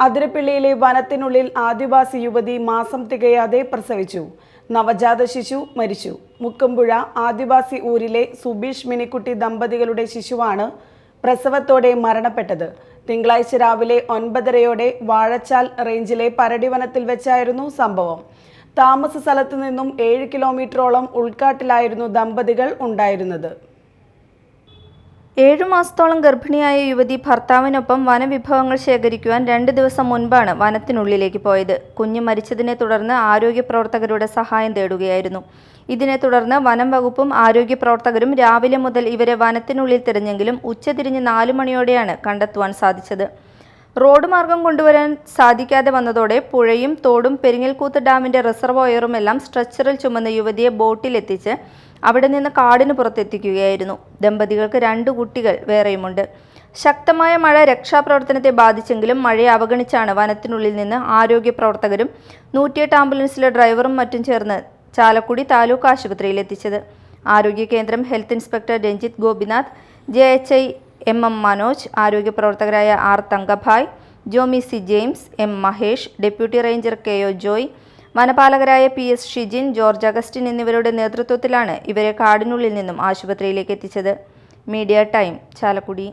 അതിരപ്പിള്ളിയിലെ വനത്തിനുള്ളിൽ ആദിവാസി യുവതി മാസം തികയാതെ പ്രസവിച്ചു. നവജാത ശിശു മരിച്ചു. മുക്കമ്പുഴ ആദിവാസി ഊരിലെ സുബീഷ് മിനിക്കുട്ടി ദമ്പതികളുടെ ശിശുവാണ് പ്രസവത്തോടെ മരണപ്പെട്ടത്. തിങ്കളാഴ്ച രാവിലെ ഒൻപതരയോടെ വാഴച്ചാൽ റേഞ്ചിലെ പരടിവനത്തിൽ വെച്ചായിരുന്നു സംഭവം. താമസ സ്ഥലത്തു നിന്നും ഏഴ് കിലോമീറ്ററോളം ഉൾക്കാട്ടിലായിരുന്നു ദമ്പതികൾ ഉണ്ടായിരുന്നത്. ഏഴു മാസത്തോളം ഗർഭിണിയായ യുവതി ഭർത്താവിനൊപ്പം വനവിഭവങ്ങൾ ശേഖരിക്കുവാൻ രണ്ട് ദിവസം മുൻപാണ് വനത്തിനുള്ളിലേക്ക് പോയത്. കുഞ്ഞ് മരിച്ചതിനെ തുടർന്ന് ആരോഗ്യ പ്രവർത്തകരുടെ സഹായം തേടുകയായിരുന്നു. ഇതിനെ തുടർന്ന് വനം വകുപ്പും ആരോഗ്യ പ്രവർത്തകരും രാവിലെ മുതൽ ഇവരെ വനത്തിനുള്ളിൽ തിരഞ്ഞെങ്കിലും ഉച്ചതിരിഞ്ഞ് നാലു മണിയോടെയാണ് കണ്ടെത്തുവാൻ സാധിച്ചത്. റോഡ് മാർഗം കൊണ്ടുവരാൻ സാധിക്കാതെ വന്നതോടെ പുഴയും തോടും പെരിങ്ങൽകൂത്ത് ഡാമിന്റെ റിസർവോയറും എല്ലാം സ്ട്രെച്ചറിൽ ചുമന്ന യുവതിയെ ബോട്ടിലെത്തിച്ച് അവിടെ നിന്ന് കാടിന് പുറത്തെത്തിക്കുകയായിരുന്നു. ദമ്പതികൾക്ക് രണ്ട് കുട്ടികൾ വേറെയുമുണ്ട്. ശക്തമായ മഴ രക്ഷാപ്രവർത്തനത്തെ ബാധിച്ചെങ്കിലും മഴയെ അവഗണിച്ചാണ് വനത്തിനുള്ളിൽ നിന്ന് ആരോഗ്യ പ്രവർത്തകരും നൂറ്റിയെട്ട് ആംബുലൻസിലെ ഡ്രൈവറും മറ്റും ചേർന്ന് ചാലക്കുടി താലൂക്ക് ആശുപത്രിയിൽ എത്തിച്ചത് ആരോഗ്യ കേന്ദ്രം health inspector Ranjith Gopinath J H I M M Manoj ആരോഗ്യ പ്രവർത്തകരായ R Thankabhai Jomy C James M Mahesh deputy ranger K O Joy വനപാലകരായ P S Shijin George Augustine എന്നിവരുടെ നേതൃത്വത്തിലാണ് ഇവരെ കാടിനുള്ളിൽ നിന്നും ആശുപത്രിയിലേക്ക് എത്തിച്ചത്. Media time Chalakudy.